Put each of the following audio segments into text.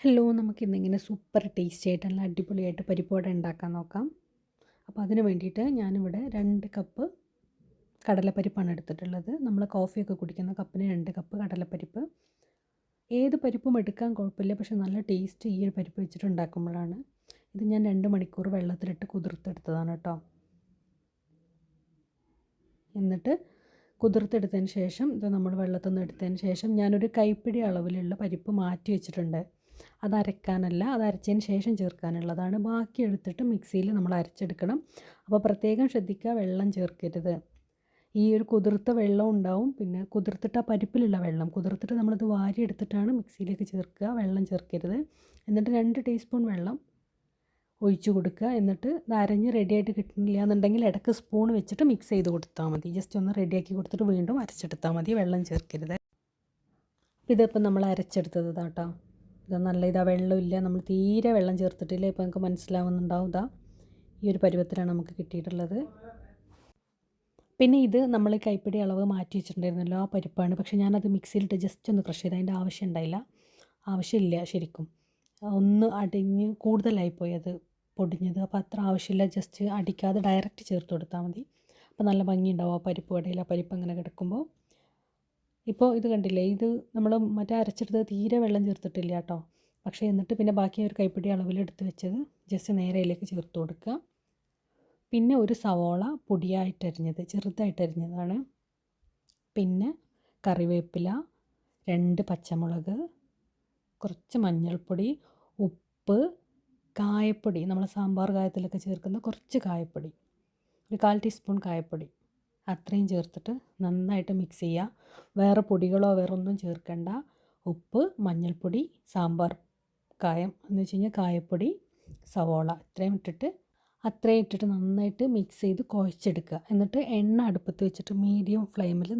Hello നമുക്ക് ഇന്നിങ്ങനെ super tasty ആയിട്ടുള്ള അടിപൊളിയായിട്ട് പരിപ്പുവട ഉണ്ടാക്കാൻ നോക്കാം. അപ്പോൾ അതിന് വേണ്ടിയിട്ട് ഞാനിവിടെ രണ്ട് കപ്പ് കടലപ്പരിപ്പാണ് എടുത്തിട്ടുള്ളത്. നമ്മൾ കോഫിയൊക്കെ കുടിക്കുന്ന കപ്പിന് രണ്ട് കപ്പ് കടലപ്പരിപ്പ്. ഏത് പരിപ്പും എടുക്കാൻ കുഴപ്പമില്ല പക്ഷേ നല്ല ടേസ്റ്റ് ഈ ഒരു പരിപ്പ് വെച്ചിട്ട് ഉണ്ടാക്കുമ്പോഴാണ്. ഇത് ഞാൻ രണ്ട് മണിക്കൂർ വെള്ളത്തിലിട്ട് കുതിർത്തെടുത്തതാണ് കേട്ടോ. എന്നിട്ട് കുതിർത്തെടുത്തതിന് ശേഷം ഇത് നമ്മൾ വെള്ളത്തിൽ നിന്ന് എടുത്തതിന് ശേഷം ഞാനൊരു കൈപ്പിടി അളവിലുള്ള പരിപ്പ് മാറ്റി വെച്ചിട്ടുണ്ട്. അത് അരക്കാനല്ല അത് അരച്ചതിന് ശേഷം ചേർക്കാനുള്ളതാണ്. ബാക്കി എടുത്തിട്ട് മിക്സിയിൽ നമ്മൾ അരച്ചെടുക്കണം. അപ്പോൾ പ്രത്യേകം ശ്രദ്ധിക്കുക വെള്ളം ചേർക്കരുത്. ഈ ഒരു കുതിർത്ത വെള്ളം ഉണ്ടാവും. പിന്നെ കുതിർത്തിട്ട് ആ പരിപ്പിലുള്ള വെള്ളം കുതിർത്തിട്ട് നമ്മളത് വാരി എടുത്തിട്ടാണ് മിക്സിയിലേക്ക് ചേർക്കുക. വെള്ളം ചേർക്കരുത്. എന്നിട്ട് രണ്ട് ടീസ്പൂൺ വെള്ളം ഒഴിച്ചു കൊടുക്കുക. എന്നിട്ട് ഇത് അരഞ്ഞ് റെഡിയായിട്ട് കിട്ടുന്നില്ല എന്നുണ്ടെങ്കിൽ ഇടയ്ക്ക് സ്പൂൺ വെച്ചിട്ട് മിക്സ് ചെയ്ത് കൊടുത്താൽ മതി. ജസ്റ്റ് ഒന്ന് റെഡിയാക്കി കൊടുത്തിട്ട് വീണ്ടും അരച്ചെടുത്താൽ മതി. വെള്ളം ചേർക്കരുത്. ഇതിപ്പോൾ നമ്മൾ അരച്ചെടുത്തത് കേട്ടോ ഇത് നല്ല ഇതാ വെള്ളമില്ല നമ്മൾ തീരെ വെള്ളം ചേർത്തിട്ടില്ല. ഇപ്പോൾ നമുക്ക് മനസ്സിലാവുന്നുണ്ടാവും. ഇതാ ഈ ഒരു പരുവത്തിലാണ് നമുക്ക് കിട്ടിയിട്ടുള്ളത്. പിന്നെ ഇത് നമ്മൾ കൈപ്പിടി അളവ് മാറ്റി വെച്ചിട്ടുണ്ടായിരുന്നല്ലോ ആ പരിപ്പാണ്. പക്ഷേ ഞാനത് മിക്സിയിലിട്ട് ജസ്റ്റ് ഒന്ന് ക്രഷ് ചെയ്ത് അതിന്റെ ആവശ്യം ഉണ്ടായില്ല. ആവശ്യമില്ല ശരിക്കും. ഒന്ന് അടിഞ്ഞ് കൂടുതലായിപ്പോയി അത് പൊടിഞ്ഞത്. അപ്പോൾ അത്ര ആവശ്യമില്ല. ജസ്റ്റ് അടിക്കാതെ ഡയറക്റ്റ് ചേർത്ത് കൊടുത്താൽ മതി. അപ്പോൾ നല്ല ഭംഗിയുണ്ടാവും ആ പരിപ്പ് വടയിൽ ആ പരിപ്പ് അങ്ങനെ കിടക്കുമ്പോൾ ഇപ്പോൾ ഇത് കണ്ടില്ലേ? ഇത് നമ്മൾ മറ്റേ അരച്ചെടുത്ത് തീരെ വെള്ളം ചേർത്തിട്ടില്ല കേട്ടോ. പക്ഷേ എന്നിട്ട് പിന്നെ ബാക്കി ഒരു കൈപ്പിടി അളവിൽ എടുത്ത് വെച്ചത് ജസ്റ്റ് നേരെ അതിലേക്ക് ചേർത്ത് കൊടുക്കുക. പിന്നെ ഒരു സവോള പൊടിയായിട്ട് അരിഞ്ഞത് ചെറുതായിട്ട് അരിഞ്ഞതാണ്. പിന്നെ കറിവേപ്പില രണ്ട് പച്ചമുളക് കുറച്ച് മഞ്ഞൾപ്പൊടി ഉപ്പ് കായപ്പൊടി. നമ്മൾ സാമ്പാർ കായത്തിലൊക്കെ ചേർക്കുന്ന കുറച്ച് കായപ്പൊടി. ഒരു കാൽ ടീസ്പൂൺ കായപ്പൊടി. അത്രയും ചേർത്തിട്ട് നന്നായിട്ട് മിക്സ് ചെയ്യുക. വേറെ പൊടികളോ വേറെ ഒന്നും ചേർക്കണ്ട. ഉപ്പ് മഞ്ഞൾപ്പൊടി സാമ്പാർ കായം എന്ന് വെച്ച് കഴിഞ്ഞാൽ കായപ്പൊടി സവോള ഇത്രയും ഇട്ടിട്ട് അത്രയും ഇട്ടിട്ട് നന്നായിട്ട് മിക്സ് ചെയ്ത് കുഴച്ചെടുക്കുക. എന്നിട്ട് എണ്ണ അടുപ്പത്ത് വെച്ചിട്ട് മീഡിയം ഫ്ലെയിമിൽ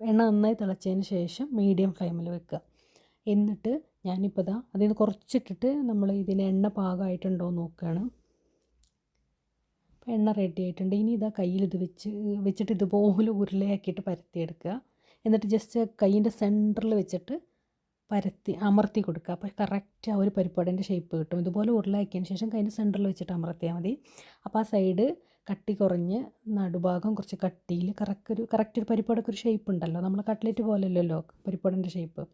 എണ്ണ നന്നായി തിളച്ചതിന് ശേഷം മീഡിയം ഫ്ലെയിമിൽ വെക്കുക. എന്നിട്ട് ഞാനിപ്പോൾ ഇതാ അതിൽ നിന്ന് കുറച്ചിട്ടിട്ട് നമ്മൾ ഇതിന് എണ്ണ പാകമായിട്ടുണ്ടോ എന്ന് നോക്കുകയാണ്. അപ്പോൾ എണ്ണ റെഡി ആയിട്ടുണ്ട്. ഇനി ഇതാ കയ്യിൽ ഇത് വെച്ച് വെച്ചിട്ട് ഇതുപോലെ ഉരുളയാക്കിയിട്ട് പരത്തിയെടുക്കുക. എന്നിട്ട് ജസ്റ്റ് കയ്യിന്റെ സെന്ററിൽ വെച്ചിട്ട് പരത്തി അമർത്തി കൊടുക്കുക. അപ്പോൾ കറക്റ്റ് ആ ഒരു പരിപ്പാടിന്റെ ഷേപ്പ് കിട്ടും. ഇതുപോലെ ഉരുളയാക്കിയതിന് ശേഷം കയ്യിന്റെ സെന്ററിൽ വെച്ചിട്ട് അമർത്തിയാൽ മതി. അപ്പോൾ ആ സൈഡ് കട്ടി കുറഞ്ഞ് നടുഭാഗം കുറച്ച് കട്ടിയിൽ കറക്റ്റ് ഒരു കറക്റ്റ് ഒരു പരിപ്പാടൊക്കെ ഒരു ഷേപ്പ് ഉണ്ടല്ലോ. നമ്മൾ കട്ട്ലറ്റ് പോലെയല്ലല്ലോ പരിപ്പാടിന്റെ ഷേപ്പ്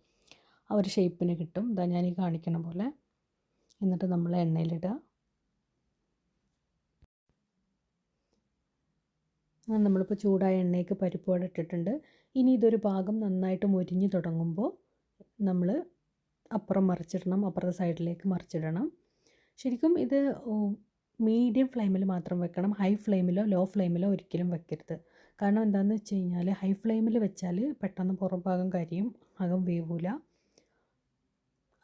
ആ ഒരു ഷേപ്പിന് കിട്ടും. ഇതാ ഞാൻ ഈ കാണിക്കണ പോലെ. എന്നിട്ട് നമ്മൾ എണ്ണയിലിടുക. നമ്മളിപ്പോൾ ചൂടായ എണ്ണയ്ക്ക് പരിപ്പോടെ ഇട്ടിട്ടുണ്ട്. ഇനി ഇതൊരു ഭാഗം നന്നായിട്ട് മുരിഞ്ഞ് തുടങ്ങുമ്പോൾ നമ്മൾ അപ്പുറം മറിച്ചിടണം അപ്പുറത്തെ സൈഡിലേക്ക് മറിച്ചിടണം. ശരിക്കും ഇത് മീഡിയം ഫ്ലെയിമിൽ മാത്രം വെക്കണം ഹൈ ഫ്ലെയിമിലോ ലോ ഫ്ലെയിമിലോ ഒരിക്കലും വെക്കരുത്. കാരണം എന്താണെന്ന് വെച്ച് കഴിഞ്ഞാൽ ഹൈ ഫ്ലെയിമിൽ വെച്ചാൽ പെട്ടെന്ന് പുറം ഭാഗം കരിയും അകം വേവൂല.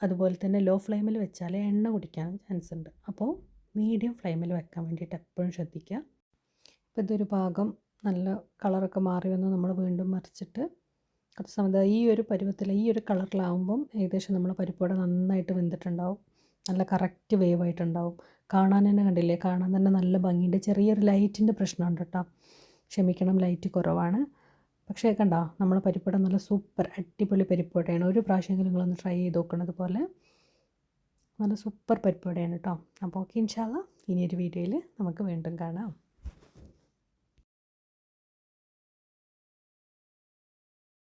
അതുപോലെ തന്നെ ലോ ഫ്ലെയിമിൽ വെച്ചാൽ എണ്ണ കുടിക്കാൻ ചാൻസ് ഉണ്ട് അപ്പോൾ മീഡിയം ഫ്ലെയിമിൽ വെക്കാൻ വേണ്ടിയിട്ട് എപ്പോഴും ശ്രദ്ധിക്കുക. അപ്പോൾ ഇതൊരു ഭാഗം നല്ല കളറൊക്കെ മാറി വന്ന് നമ്മൾ വീണ്ടും മറിച്ചിട്ട് അത് സമയത്ത് ഈ ഒരു പരുവത്തിൽ ഈ ഒരു കളറിലാവുമ്പം ഏകദേശം നമ്മൾ പരിപ്പോടെ നന്നായിട്ട് വെന്തിട്ടുണ്ടാവും. നല്ല കറക്റ്റ് വേവ് ആയിട്ടുണ്ടാവും. കാണാൻ തന്നെ കണ്ടില്ലേ? കാണാൻ തന്നെ നല്ല ഭംഗിയുണ്ട്. ചെറിയൊരു ലൈറ്റിന്റെ പ്രശ്നമുണ്ട് കേട്ടോ ക്ഷമിക്കണം ലൈറ്റ് കുറവാണ്. പക്ഷേ കണ്ടോ? നമ്മളെ പരിപ്പട നല്ല സൂപ്പർ അടിപൊളി പരിപ്പടയാണ് ഒരു പ്രാവശ്യമെങ്കിലും നിങ്ങളൊന്ന് ട്രൈ ചെയ്ത് നോക്കുന്നത് പോലെ. നല്ല സൂപ്പർ പരിപ്പടയാണ് കേട്ടോ അപ്പോൾ ഓക്കെ ഇൻഷാല്ല ഇനിയൊരു വീഡിയോയിൽ നമുക്ക് വീണ്ടും കാണാം.